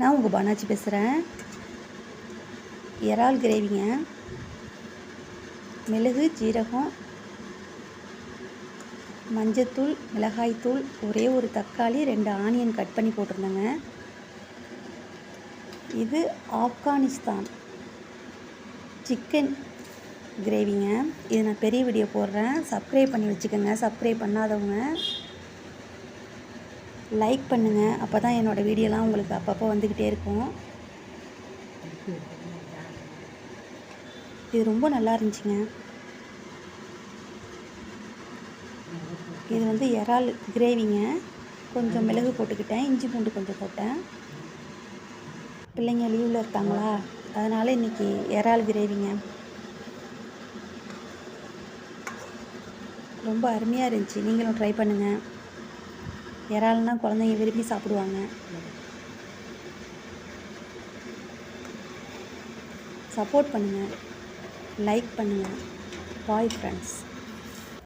நான் உங்கள் பானாச்சி பேசுகிறேன் இறால் கிரேவிங்க. மிளகு ஜீரகம் மஞ்சத்தூள் மிளகாய்த்தூள் ஒரே ஒரு தக்காளி ரெண்டு ஆனியன் கட் பண்ணி போட்டிருந்தேங்க. இது ஆப்கானிஸ்தான் சிக்கன் கிரேவிங்க. இது நான் பெரிய வீடியோ போடுறேன். சப்ஸ்கிரைப் பண்ணி வச்சுக்கோங்க. சப்ஸ்கிரைப் பண்ணாதவங்க லைக் பண்ணுங்கள் அப்போ தான் என்னோடய வீடியோலாம் உங்களுக்கு அப்பப்போ வந்துக்கிட்டே இருக்கும். இது ரொம்ப நல்லா இருந்துச்சுங்க. இது வந்து இறால் கிரேவிங்க. கொஞ்சம் மிளகு போட்டுக்கிட்டேன். இஞ்சி பூண்டு கொஞ்சம் போட்டேன். பிள்ளைங்க லீவில் இருக்காங்களா? அதனால் இன்றைக்கி இறால் கிரேவிங்க. ரொம்ப அருமையாக இருந்துச்சு. நீங்களும் ட்ரை பண்ணுங்கள் இறால்னா குழந்தைங்க விரும்பி சாப்பிடுவாங்க. சப்போர்ட் பண்ணுங்கள் லைக் பண்ணுங்கள் பாய் ஃப்ரெண்ட்ஸ்